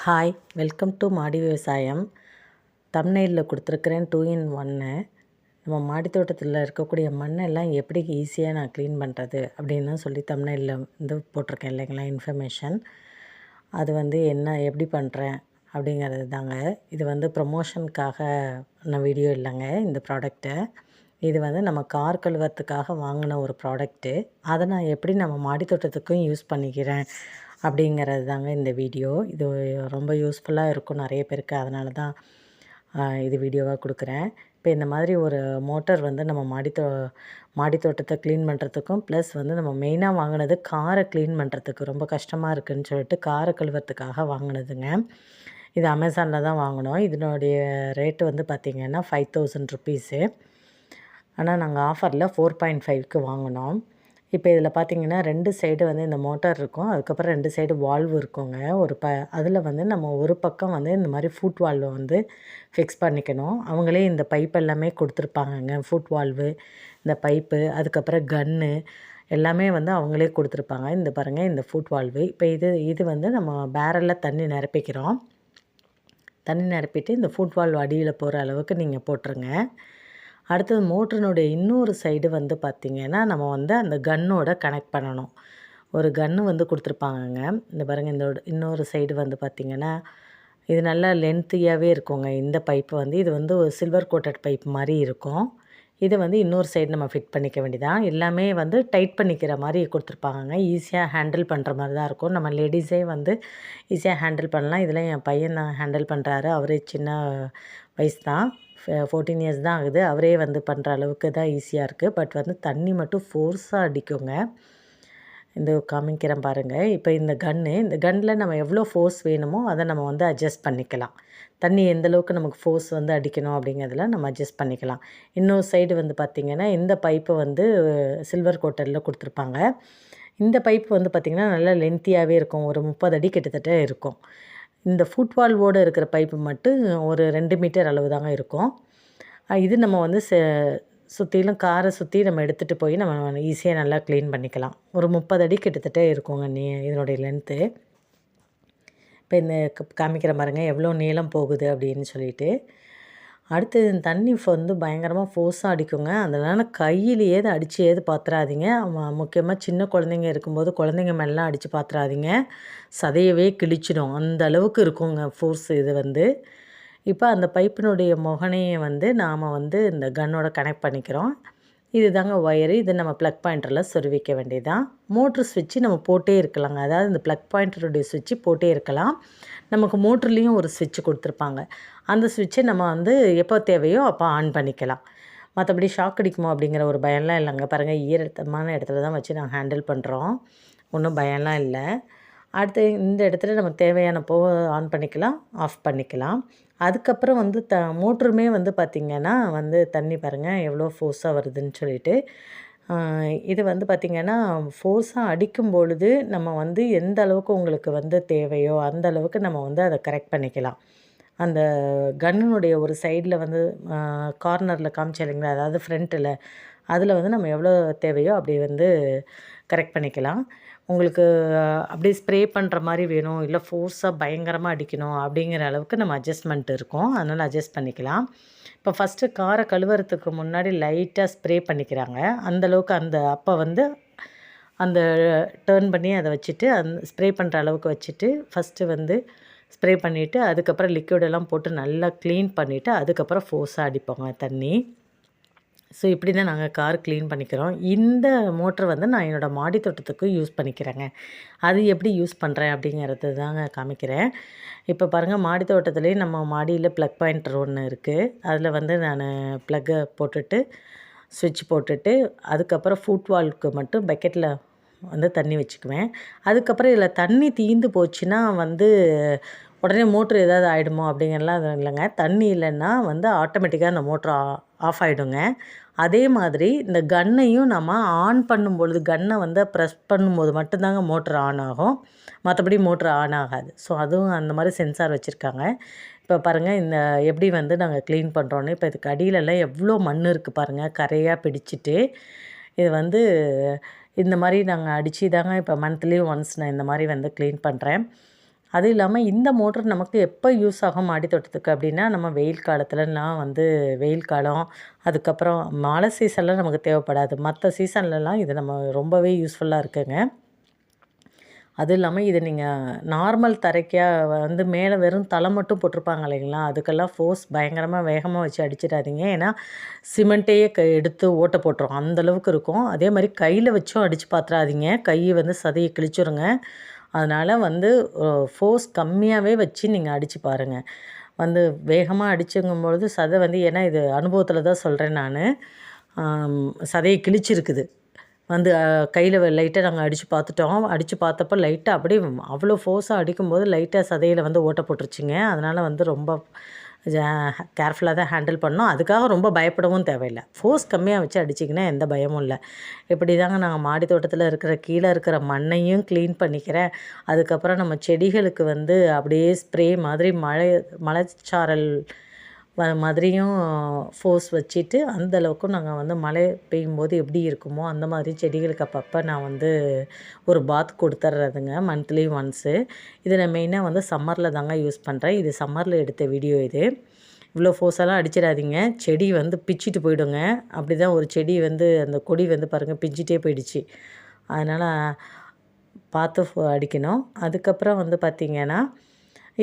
Hi welcome to மாடி விவசாயம் தமிழ்நெல்லில் கொடுத்துருக்குறேன் டூ இன் ஒன்று நம்ம மாடி தோட்டத்தில் இருக்கக்கூடிய மண்ணெல்லாம் எப்படி ஈஸியாக நான் க்ளீன் பண்ணுறது அப்படின்னு சொல்லி தமிழ்நெல்லில் வந்து போட்டிருக்கேன் இல்லைங்களா இன்ஃபர்மேஷன் அது வந்து என்ன எப்படி பண்ணுறேன் அப்படிங்கிறது தாங்க. இது வந்து ப்ரொமோஷனுக்காக நான் வீடியோ இல்லைங்க இந்த ப்ராடக்ட்டை இது வந்து நம்ம கார் கழுவத்துக்காக வாங்கின ஒரு ப்ராடக்ட்டு அதை நான் எப்படி நம்ம மாடி தோட்டத்துக்கும் யூஸ் பண்ணிக்கிறேன் அப்படிங்கிறது தாங்க இந்த வீடியோ. இது ரொம்ப யூஸ்ஃபுல்லாக இருக்கும் நிறைய பேருக்கு. அதனால தான் இது வீடியோவாக கொடுக்குறேன். இப்போ இந்த மாதிரி ஒரு மோட்டர் வந்து நம்ம மாடி தோ மாடி தோட்டத்தை க்ளீன் பண்ணுறதுக்கும் ப்ளஸ் வந்து நம்ம மெயினாக வாங்கினது காரை க்ளீன் பண்ணுறதுக்கு ரொம்ப கஷ்டமாக இருக்குதுன்னு சொல்லிட்டு காரை கழுவுறதுக்காக வாங்கினதுங்க. இது அமேசானில் தான் வாங்கினோம். இதனுடைய ரேட்டு வந்து பார்த்திங்கன்னா ஃபைவ் தௌசண்ட் ருப்பீஸு ஆனால் நாங்கள் ஆஃபரில் ஃபோர் பாயிண்ட் ஃபைவ்க்கு வாங்கினோம். இப்போ இதில் பார்த்தீங்கன்னா ரெண்டு சைடு வந்து இந்த மோட்டார் இருக்கும். அதுக்கப்புறம் ரெண்டு சைடு வால்வு இருக்குங்க. ஒரு ப அதில் வந்து நம்ம ஒரு பக்கம் வந்து இந்த மாதிரி ஃபுட் வால்வை வந்து ஃபிக்ஸ் பண்ணிக்கணும். அவங்களே இந்த பைப் எல்லாமே கொடுத்துருப்பாங்கங்க. ஃபுட் வால்வு இந்த பைப்பு அதுக்கப்புறம் கன்னு எல்லாமே வந்து அவங்களே கொடுத்துருப்பாங்க. இந்த பாருங்கள் இந்த ஃபுட் வால்வு. இப்போ இது இது வந்து நம்ம பேரலில் தண்ணி நிரப்பிக்கிறோம். தண்ணி நிரப்பிட்டு இந்த ஃபுட் வால்வ் அடியில் போகிற அளவுக்கு நீங்கள் போட்டுருங்க. அடுத்தது மோட்டரினுடைய இன்னொரு சைடு வந்து பார்த்திங்கன்னா நம்ம வந்து அந்த கன்னோட கனெக்ட் பண்ணணும். ஒரு கன்று வந்து கொடுத்துருப்பாங்கங்க. இந்த பாருங்கள் இந்த இன்னொரு சைடு வந்து பார்த்திங்கன்னா இது நல்லா லென்த்தியாகவே இருக்குங்க. இந்த பைப்பு வந்து இது வந்து ஒரு சில்வர் கோட்டட் பைப் மாதிரி இருக்கும். இதை வந்து இன்னொரு சைடு நம்ம ஃபிட் பண்ணிக்க வேண்டியதான் எல்லாமே வந்து டைட் பண்ணிக்கிற மாதிரி கொடுத்துருப்பாங்க ஈஸியாக ஹேண்டில் பண்ணுற மாதிரி தான் இருக்கும். நம்ம லேடிஸே வந்து ஈஸியாக ஹேண்டில் பண்ணலாம். இதில் என் பையன் தான் ஹேண்டில் பண்ணுறாரு அவரே சின்ன வயசு தான் ஃபோர்டீன் இயர்ஸ் தான் ஆகுது. அவரே வந்து பண்ணுற அளவுக்கு தான் ஈஸியாக இருக்குது பட் வந்து தண்ணி மட்டும் ஃபோர்ஸாக அடிக்குங்க. இந்த காமிக்கிறேன் பாருங்கள் இப்போ இந்த கன்று இந்த கன்னில் நம்ம எவ்வளோ ஃபோர்ஸ் வேணுமோ அதை நம்ம வந்து அட்ஜஸ்ட் பண்ணிக்கலாம். தண்ணி எந்த அளவுக்கு நமக்கு ஃபோர்ஸ் வந்து அடிக்கணும் அப்படிங்கிறதுல நம்ம அட்ஜஸ்ட் பண்ணிக்கலாம். இன்னொரு சைடு வந்து பார்த்திங்கன்னா இந்த பைப்பை வந்து சில்வர் கோட்டரில் கொடுத்துருப்பாங்க. இந்த பைப் வந்து பார்த்திங்கன்னா நல்லா லென்த்தியாகவே இருக்கும். ஒரு முப்பது அடி கிட்டத்தட்ட இருக்கும். இந்த ஃபுட் வால்வோடு இருக்கிற பைப்பு மட்டும் ஒரு ரெண்டு மீட்டர் அளவு தாங்க இருக்கும் இது நம்ம வந்து செ சுற்றிலும் காரை சுற்றி நம்ம எடுத்துகிட்டு போய் நம்ம ஈஸியாக நல்லா க்ளீன் பண்ணிக்கலாம். ஒரு முப்பது அடி கிட்டத்தட்ட இருக்குங்க நீ இதனுடைய லென்த்து இப்போ இந்த காமிக்கிற பாருங்க எவ்வளோ நீளம் போகுது அப்படின்னு சொல்லிட்டு. அடுத்தது தண்ணி வந்து பயங்கரமாக ஃபோர்ஸாக அடிக்குங்க. அதனால் கையிலேயே அடித்து ஏது பார்த்துறாதீங்க முக்கியமாக சின்ன குழந்தைங்க இருக்கும்போது குழந்தைங்க மேலாம் அடித்து பார்த்துறாதீங்க சதையவே கிழிச்சிடும். அந்த அளவுக்கு இருக்குங்க ஃபோர்ஸ் இது வந்து. இப்போ அந்த பைப்பினுடைய முகனையை வந்து நாம் வந்து இந்த கன்னோட கனெக்ட் பண்ணிக்கிறோம். இது தாங்க ஒயரு. இது நம்ம ப்ளக் பாயிண்டரில் சொருவிக்க வேண்டியதான் மோட்ரு சுவிட்சு நம்ம போட்டே இருக்கலாங்க. அதாவது இந்த ப்ளக் பாயிண்டருடைய சுவிட்சு போட்டே இருக்கலாம். நமக்கு மோட்ருலேயும் ஒரு சுவிட்ச் கொடுத்துருப்பாங்க. அந்த சுவிட்சை நம்ம வந்து எப்போ தேவையோ அப்போ ஆன் பண்ணிக்கலாம். மற்றபடி ஷாக் அடிக்குமோ அப்படிங்கிற ஒரு பயம்லாம் இல்லைங்க. பாருங்கள் ஈரத்தமான இடத்துல தான் வச்சு நாங்கள் ஹேண்டில் பண்ணுறோம் ஒன்றும் பயம்லாம் இல்லை. அடுத்து இந்த இடத்துல நம்ம தேவையான போ ஆன் பண்ணிக்கலாம் ஆஃப் பண்ணிக்கலாம். அதுக்கப்புறம் வந்து த மோட்ருமே வந்து பார்த்திங்கன்னா வந்து தண்ணி பாருங்கள் எவ்வளோ ஃபோர்ஸாக வருதுன்னு சொல்லிட்டு இது வந்து பார்த்திங்கன்னா ஃபோர்ஸாக அடிக்கும் பொழுது நம்ம வந்து எந்த அளவுக்கு உங்களுக்கு வந்து தேவையோ அந்த அளவுக்கு நம்ம வந்து அதை கரெக்ட் பண்ணிக்கலாம். அந்த கன்னுடைய ஒரு சைடில் வந்து கார்னரில் காமிச்சு இல்லைங்களா அதாவது ஃப்ரண்ட்டில் அதில் வந்து நம்ம எவ்வளோ தேவையோ அப்படி வந்து கரெக்ட் பண்ணிக்கலாம். உங்களுக்கு அப்படியே ஸ்ப்ரே பண்ணுற மாதிரி வேணும் இல்லை ஃபோர்ஸாக பயங்கரமாக அடிக்கணும் அப்படிங்கிற அளவுக்கு நம்ம அட்ஜஸ்ட்மெண்ட் இருக்கும். அதனால் அட்ஜஸ்ட் பண்ணிக்கலாம். இப்போ ஃபஸ்ட்டு காரை கழுவுறதுக்கு முன்னாடி லைட்டாக ஸ்ப்ரே பண்ணிக்கிறாங்க. அந்தளவுக்கு அந்த அப்போ வந்து அந்த டேர்ன் பண்ணி அதை வச்சுட்டு அந் ஸ்ப்ரே பண்ணுற அளவுக்கு வச்சுட்டு ஃபஸ்ட்டு வந்து ஸ்ப்ரே பண்ணிவிட்டு அதுக்கப்புறம் லிக்யூடெல்லாம் போட்டு நல்லா க்ளீன் பண்ணிவிட்டு அதுக்கப்புறம் ஃபோர்ஸாக அடிப்போங்க தண்ணி. ஸோ இப்படி தான் நாங்கள் கார் க்ளீன் பண்ணிக்கிறோம். இந்த மோட்ரு வந்து நான் என்னோடய மாடி தோட்டத்துக்கு யூஸ் பண்ணிக்கிறேங்க. அது எப்படி யூஸ் பண்ணுறேன் அப்படிங்கிறது தாங்க காமிக்கிறேன். இப்போ பாருங்கள் மாடி தோட்டத்துலேயே நம்ம மாடியில் ப்ளக் பாயிண்டர் ஒன்று இருக்குது அதில் வந்து நான் ப்ளக்கை போட்டுட்டு சுவிட்ச் போட்டுட்டு அதுக்கப்புறம் ஃபுட் வால்க்கு மட்டும் பக்கெட்டில் வந்து தண்ணி வச்சுக்குவேன். அதுக்கப்புறம் இதில் தண்ணி தீந்து போச்சுன்னா வந்து உடனே மோட்ரு ஏதாவது ஆகிடுமோ அப்படிங்கிறலாம் அது இல்லைங்க. தண்ணி இல்லைன்னா வந்து ஆட்டோமேட்டிக்காக அந்த மோட்ரு ஆஃப் ஆகிடுங்க அதே மாதிரி இந்த கன்னையும் நம்ம ஆன் பண்ணும் பொழுது கன்னை வந்து ப்ரெஸ் பண்ணும்போது மட்டும்தாங்க மோட்ரு ஆன் ஆகும். மற்றபடி மோட்ரு ஆன் ஆகாது. ஸோ அதுவும் அந்த மாதிரி சென்சார் வச்சுருக்காங்க. இப்போ பாருங்கள் இந்த எப்படி வந்து நாங்கள் க்ளீன் பண்ணுறோன்னு இப்போ இதுக்கு அடியிலலாம் எவ்வளோ மண் இருக்குது பாருங்கள் கரையாக பிடிச்சிட்டு. இது வந்து இந்த மாதிரி நாங்கள் அடித்து தாங்க இப்போ மந்த்லி ஒன்ஸ் நான் இந்த மாதிரி வந்து க்ளீன் பண்ணுறேன் அது இல்லாமல் இந்த மோட்ரு நமக்கு எப்போ யூஸ் ஆகும் மாடி தோட்டத்துக்கு அப்படின்னா நம்ம வெயில் காலத்துலலாம் வந்து வெயில் காலம் அதுக்கப்புறம் மழை சீசனில் நமக்கு தேவைப்படாது. மற்ற சீசன்லலாம் இது நம்ம ரொம்பவே யூஸ்ஃபுல்லாக இருக்குங்க. அதுவும் இல்லாமல் இது நீங்கள் நார்மல் தரைக்கா வந்து மேலே வெறும் தலை மட்டும் போட்டிருப்பாங்க இல்லைங்களா? அதுக்கெல்லாம் ஃபோர்ஸ் பயங்கரமாக வேகமாக வச்சு அடிச்சிடாதீங்க. ஏன்னா சிமெண்ட்டையே க எடுத்து ஓட்ட போட்டுரும். அந்தளவுக்கு இருக்கும். அதே மாதிரி கையில் வச்சும் அடித்து பார்த்துடாதீங்க கை வந்து சதையை கிழிச்சுருங்க. அதனால் வந்து ஃபோர்ஸ் கம்மியாகவே வச்சு நீங்கள் அடித்து பாருங்கள் வந்து வேகமாக அடிச்சுங்கும்பொழுது சதை வந்து ஏன்னா இது அனுபவத்தில் தான் சொல்கிறேன் நான். சதையை கிழிச்சிருக்குது. வந்து கையில் லைட்டாக நாங்கள் அடித்து பார்த்துட்டோம் அடித்து பார்த்தப்போ லைட்டாக அப்படியே அவ்வளோ ஃபோர்ஸாக அடிக்கும்போது லைட்டாக சதையில் வந்து ஓட்ட போட்டுருச்சுங்க அதனால் வந்து ரொம்ப கேர்ஃபுல்லாக தான் ஹேண்டில் பண்ணோம் அதுக்காக ரொம்ப பயப்படவும் தேவையில்லை. ஃபோர்ஸ் கம்மியாக வச்சு அடிச்சிங்கன்னா எந்த பயமும் இல்லை. இப்படி தாங்க நாங்கள் மாடி தோட்டத்தில் இருக்கிற கீழே இருக்கிற மண்ணையும் க்ளீன் பண்ணிக்கிறேன் அதுக்கப்புறம் நம்ம செடிகளுக்கு வந்து அப்படியே ஸ்ப்ரே மாதிரி மழை மலைச்சாரல் மாதிரியும் ஃபோர்ஸ் வச்சுட்டு அந்தளவுக்கு நாங்கள் வந்து மழை பெய்யும்போது எப்படி இருக்குமோ அந்த மாதிரி செடிகளுக்கு அப்பப்போ நான் வந்து ஒரு பாத் கொடுத்துட்றதுங்க மந்த்லி ஒன்ஸு இதை நான் மெயினாக வந்து சம்மரில் தாங்க யூஸ் பண்ணுறேன் இது சம்மரில் எடுத்த வீடியோ இது. இவ்வளோ ஃபோர்ஸெல்லாம் அடிச்சிடாதீங்க. செடி வந்து பிச்சுட்டு போயிடுங்க. அப்படி தான் ஒரு செடி வந்து அந்த கொடி வந்து பாருங்கள் பிஞ்சிட்டே போயிடுச்சு. அதனால் பார்த்து அடிக்கணும். அதுக்கப்புறம் வந்து பார்த்திங்கன்னா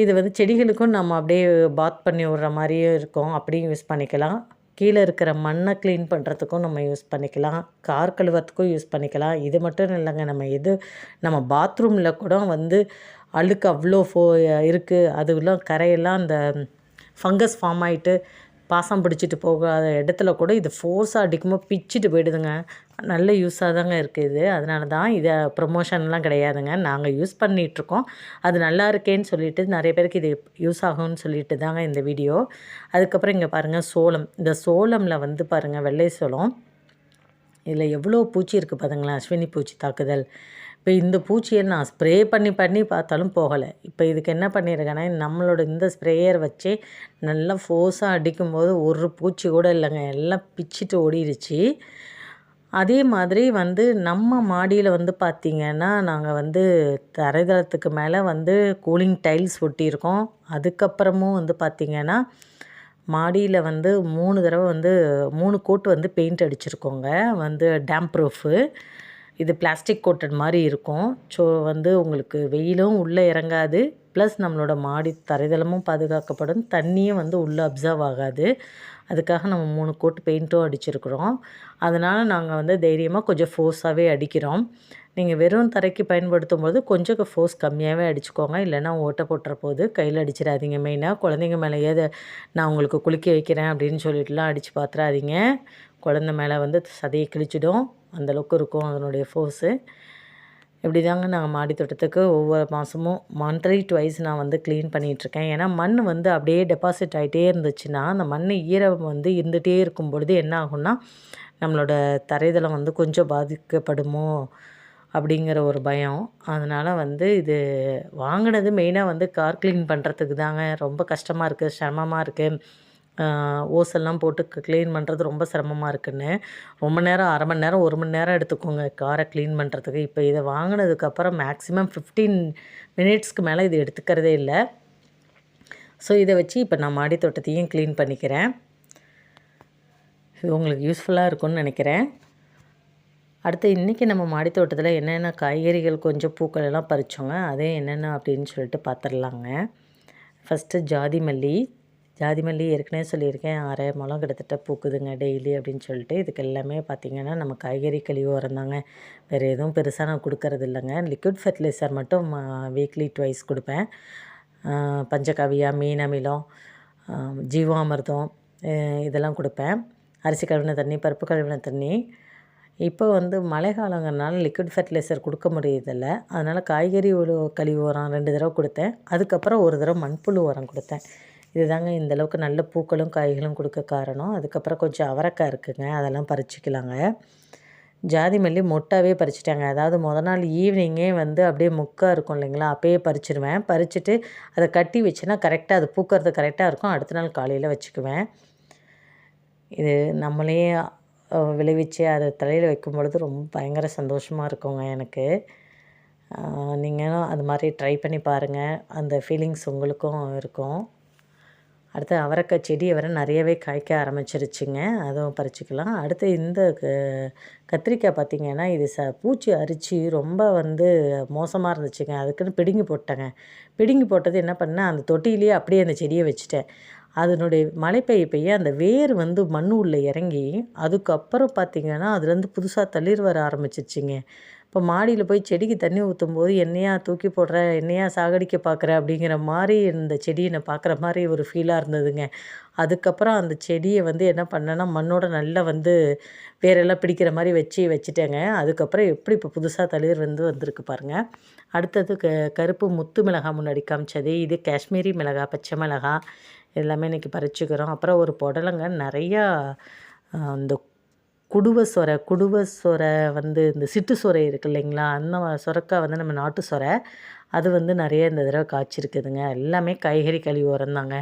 இது வந்து செடிகளுக்கும் நம்ம அப்படியே பாத் பண்ணி விட்ற மாதிரியும் இருக்கும். அப்படியும் யூஸ் பண்ணிக்கலாம். கீழே இருக்கிற மண்ணை க்ளீன் பண்ணுறதுக்கும் நம்ம யூஸ் பண்ணிக்கலாம். கார் கழுவுறதுக்கும் யூஸ் பண்ணிக்கலாம். இது மட்டும் இல்லைங்க நம்ம எது நம்ம பாத்ரூமில் கூட வந்து அழுக்கு அவ்வளோ ஃபோ இருக்குது அதுலாம் கரையெல்லாம் அந்த ஃபங்கஸ் ஃபார்ம் ஆகிட்டு பாசம் பிடிச்சிட்டு போகாத இடத்துல கூட இது ஃபோர்ஸாக அடிக்கும்போது பிச்சுட்டு போயிடுதுங்க. நல்ல யூஸாக தாங்க இருக்குது இது. அதனால தான் இதை ப்ரொமோஷன்லாம் கிடையாதுங்க. நாங்கள் யூஸ் பண்ணிகிட்ருக்கோம் அது நல்லா இருக்கேன்னு சொல்லிட்டு நிறைய பேருக்கு இது யூஸ் ஆகும்னு சொல்லிட்டு தாங்க இந்த வீடியோ அதுக்கப்புறம் இங்கே பாருங்கள் சோளம். இந்த சோளமில் வந்து பாருங்கள் வெள்ளை சோளம். இதில் எவ்வளோ பூச்சி இருக்குது பாருங்களேன் அஸ்வினி பூச்சி தாக்குதல். இப்போ இந்த பூச்சியை நான் ஸ்ப்ரே பண்ணி பண்ணி பார்த்தாலும் போகலை. இப்போ இதுக்கு என்ன பண்ணியிருக்கேன்னா நம்மளோட இந்த ஸ்ப்ரேயர் வச்சு நல்லா ஃபோர்ஸாக அடிக்கும்போது ஒரு பூச்சி கூட இல்லைங்க. எல்லாம் பிச்சுட்டு ஓடிடுச்சு அதே மாதிரி வந்து நம்ம மாடியில் வந்து பார்த்திங்கன்னா நாங்கள் வந்து தரைதளத்துக்கு மேலே வந்து கூலிங் டைல்ஸ் ஒட்டியிருக்கோம். அதுக்கப்புறமும் வந்து பார்த்திங்கன்னா மாடியில் வந்து மூணு தடவை வந்து மூணு கோட்டு வந்து பெயிண்ட் அடிச்சிருக்கோங்க. வந்து டேம் ப்ரூஃபு. இது பிளாஸ்டிக் கோட்டட் மாதிரி இருக்கும். ஸோ வந்து உங்களுக்கு வெயிலும் உள்ளே இறங்காது. ப்ளஸ் நம்மளோட மாடி தரைதளமும் பாதுகாக்கப்படும். தண்ணியும் வந்து உள்ளே அப்சர்வ் ஆகாது. அதுக்காக நம்ம மூணு கோட் பெயிண்ட்டும் அடிச்சிருக்கிறோம். அதனால் நாங்கள் வந்து தைரியமாக கொஞ்சம் ஃபோர்ஸாகவே அடிக்கிறோம். நீங்கள் வெறும் தரைக்கு பயன்படுத்தும் போது கொஞ்சம் ஃபோர்ஸ் கம்மியாகவே அடிச்சுக்கோங்க. இல்லைன்னா ஓட்ட போட்டுற போது கையில் அடிச்சிடாதீங்க மெயினாக குழந்தைங்க மேலே ஏது நான் உங்களுக்கு குளிக்க வைக்கிறேன் அப்படின்னு சொல்லிட்டுலாம் அடித்து பார்த்துறாதீங்க குழந்த மேலே வந்து சதையை கிழிச்சிடும். அந்தளவுக்கு இருக்கும் அதனுடைய ஃபோர்ஸு இப்படி தாங்க நாங்கள் மாடி தோட்டத்துக்கு ஒவ்வொரு மாதமும் மந்த்லி ட்வைஸ் நான் வந்து க்ளீன் பண்ணிகிட்ருக்கேன் ஏன்னா மண் வந்து அப்படியே டெபாசிட் ஆகிட்டே இருந்துச்சுன்னா அந்த மண் ஈரம் வந்து இருந்துகிட்டே இருக்கும் பொழுது என்ன ஆகும்னா நம்மளோட தரைதளம் வந்து கொஞ்சம் பாதிக்கப்படுமோ? அப்படிங்கிற ஒரு பயம். அதனால் வந்து இது வாங்கினது மெயினாக வந்து கார் க்ளீன் பண்ணுறதுக்கு தாங்க. ரொம்ப கஷ்டமாக இருக்குது சிரமமாக இருக்குது ஓசெல்லாம் போட்டு க்ளீன் பண்ணுறது ரொம்ப சிரமமாக இருக்குன்னு. ரொம்ப நேரம் அரை மணி நேரம் ஒரு மணி நேரம் எடுத்துக்கோங்க காரை க்ளீன் பண்ணுறதுக்கு இப்போ இதை வாங்கினதுக்கப்புறம் மேக்ஸிமம் ஃபிஃப்டீன் மினிட்ஸ்க்கு மேலே இது எடுத்துக்கிறதே இல்லை. ஸோ இதை வச்சு இப்போ நான் மாடி தோட்டத்தையும் க்ளீன் பண்ணிக்கிறேன். இது உங்களுக்கு யூஸ்ஃபுல்லாக இருக்கும்னு நினைக்கிறேன். அடுத்து இன்றைக்கி நம்ம மாடி தோட்டத்தில் என்னென்ன காய்கறிகள் கொஞ்சம் பூக்கள் எல்லாம் பறித்தோங்க அதே என்னென்ன அப்படின்னு சொல்லிட்டு பார்த்துடலாங்க ஃபஸ்ட்டு ஜாதி மல்லி. ஜாதி மல்லி ஏற்கனவே சொல்லியிருக்கேன். அரை முளம் கிட்டத்தட்ட பூக்குதுங்க டெய்லி அப்படின்னு சொல்லிட்டு. இதுக்கு எல்லாமே பார்த்திங்கன்னா நம்ம காய்கறி கழிவு உரம் தாங்க வேறு எதுவும் பெருசாக நான் கொடுக்கறது இல்லைங்க. லிக்விட் ஃபெர்டிலைசர் மட்டும் வீக்லி ட்வைஸ் கொடுப்பேன். பஞ்சகாவியா மீன் அமிலம் ஜீவாமிர்தம் இதெல்லாம் கொடுப்பேன். அரிசி கழுவின தண்ணி பருப்பு கழுவின தண்ணி இப்போ வந்து மழை காலங்கிறனால லிக்விட் ஃபர்டிலைசர் கொடுக்க முடியதில்ல அதனால் காய்கறி கழிவு உரம் ரெண்டு தடவை கொடுத்தேன். அதுக்கப்புறம் ஒரு தடவை மண்புழு உரம் கொடுத்தேன். இதுதாங்க இந்தளவுக்கு நல்ல பூக்களும் காய்களும் கொடுக்க காரணம். அதுக்கப்புறம் கொஞ்சம் அவரைக்காய் இருக்குங்க. அதெல்லாம் பறிச்சிக்கலாங்க. ஜாதி மல்லி மொட்டாவே பறிச்சிட்டாங்க. அதாவது முத நாள் ஈவினிங்கே வந்து அப்படியே முக்காக இருக்கும் இல்லைங்களா? அப்போயே பறிச்சிடுவேன் பறிச்சுட்டு அதை கட்டி வச்சுன்னா கரெக்டாக அது பூக்கிறது கரெக்டாக இருக்கும். அடுத்த நாள் காலையில் வச்சுக்குவேன். இது நம்மளே விளைவிச்சு அதை தலையில் வைக்கும் பொழுது ரொம்ப பயங்கர சந்தோஷமாக இருக்குங்க எனக்கு. நீங்களும் அது மாதிரி ட்ரை பண்ணி பாருங்கள் அந்த ஃபீலிங்ஸ் உங்களுக்கும் இருக்கும். அடுத்து அவரைக்காய் செடி வர நிறையவே காய்க்க ஆரம்பிச்சிருச்சுங்க. அதுவும் பறிச்சுக்கலாம். அடுத்து இந்த க கத்திரிக்காய் பார்த்திங்கன்னா இது ச பூச்சி அரிச்சு ரொம்ப வந்து மோசமாக இருந்துச்சுங்க. அதுக்குன்னு பிடுங்கி போட்டேங்க. பிடுங்கி போட்டது என்ன பண்ணேன் அந்த தொட்டியிலேயே அப்படியே அந்த செடியை வச்சுட்டேன். அதனுடைய மழை பெய்ய பெய்ய அந்த வேர் வந்து மண் உள்ளே இறங்கி அதுக்கப்புறம் பார்த்திங்கன்னா அதுலேருந்து புதுசாக தளிர் வர ஆரம்பிச்சிச்சிங்க இப்போ மாடியில் போய் செடிக்கு தண்ணி ஊற்றும் போது என்னையா தூக்கி போடுற என்னையா சாகடிக்க பார்க்குற அப்படிங்கிற மாதிரி இந்த செடியை நான் பார்க்குற மாதிரி ஒரு ஃபீலாக இருந்ததுங்க. அதுக்கப்புறம் அந்த செடியை வந்து என்ன பண்ணேன்னா மண்ணோட நல்லா வந்து வேரெல்லாம் பிடிக்கிற மாதிரி வச்சு வச்சுட்டேங்க. அதுக்கப்புறம் எப்படி இப்போ புதுசாக தளிர் வந்து வந்திருக்கு பாருங்கள் அடுத்தது க கருப்பு முத்து மிளகாய் முன்னாடி காமிச்சது. இது காஷ்மீரி மிளகாய் பச்சை மிளகாய் எல்லாமே இன்றைக்கி பறிச்சுக்கிறோம். அப்புறம் ஒரு புடலங்க நிறையா இந்த குடுவ சொரை குடுவ சொரை வந்து இந்த சிட்டு சொரை இருக்குது இல்லைங்களா? அந்த சொரக்காய் வந்து நம்ம நாட்டு சொரை. அது வந்து நிறைய இந்த தடவை காய்ச்சிருக்குதுங்க. எல்லாமே காய்கறி கழிவு உரந்தாங்க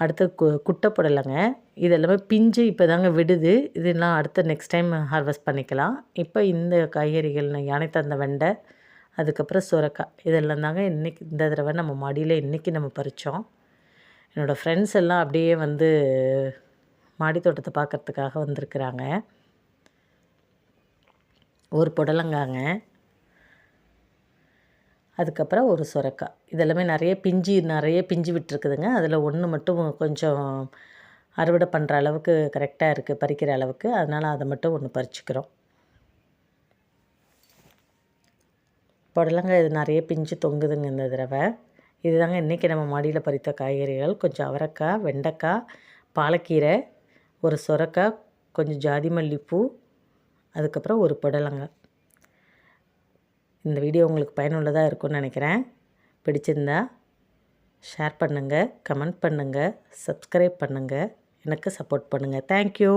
அடுத்து கு குட்டை புடலைங்க இது எல்லாமே பிஞ்சு இப்போ தாங்க விடுது. இதெல்லாம் அடுத்த நெக்ஸ்ட் டைம் ஹார்வெஸ்ட் பண்ணிக்கலாம். இப்போ இந்த காய்கறிகள் யானை தந்த வெண்டை அதுக்கப்புறம் சுரக்காய் இதெல்லாம் தாங்க இன்றைக்கி இந்த தடவை நம்ம மாடியில் இன்றைக்கி நம்ம பறித்தோம் என்னோடய ஃப்ரெண்ட்ஸ் எல்லாம் அப்படியே வந்து மாடி தோட்டத்தை பார்க்குறதுக்காக வந்திருக்குறாங்க. ஒரு புடலங்காங்க. அதுக்கப்புறம் ஒரு சுரக்காய் இதெல்லாமே நிறைய பிஞ்சு நிறைய பிஞ்சு விட்டுருக்குதுங்க. அதில் ஒன்று மட்டும் கொஞ்சம் அறுவடை பண்ணுற அளவுக்கு கரெக்டாக இருக்குது பறிக்கிற அளவுக்கு. அதனால் அதை மட்டும் ஒன்று பறிச்சுக்கிறோம். புடலங்காய் இது நிறைய பிஞ்சு தொங்குதுங்க இந்த தடவை. இதுதாங்க இன்றைக்கி நம்ம மாடியில் பறித்த காய்கறிகள். கொஞ்சம் அவரைக்காய் வெண்டைக்காய் பாலக்கீரை ஒரு சொரக்காய் கொஞ்சம் ஜாதி மல்லிப்பூ அதுக்கப்புறம் ஒரு புடலங்காய். இந்த வீடியோ உங்களுக்கு பயனுள்ளதாக இருக்கும்னு நினைக்கிறேன். பிடிச்சிருந்தா ஷேர் பண்ணுங்கள் கமெண்ட் பண்ணுங்கள் சப்ஸ்கிரைப் பண்ணுங்கள் எனக்கு சப்போர்ட் பண்ணுங்கள் தேங்க்யூ.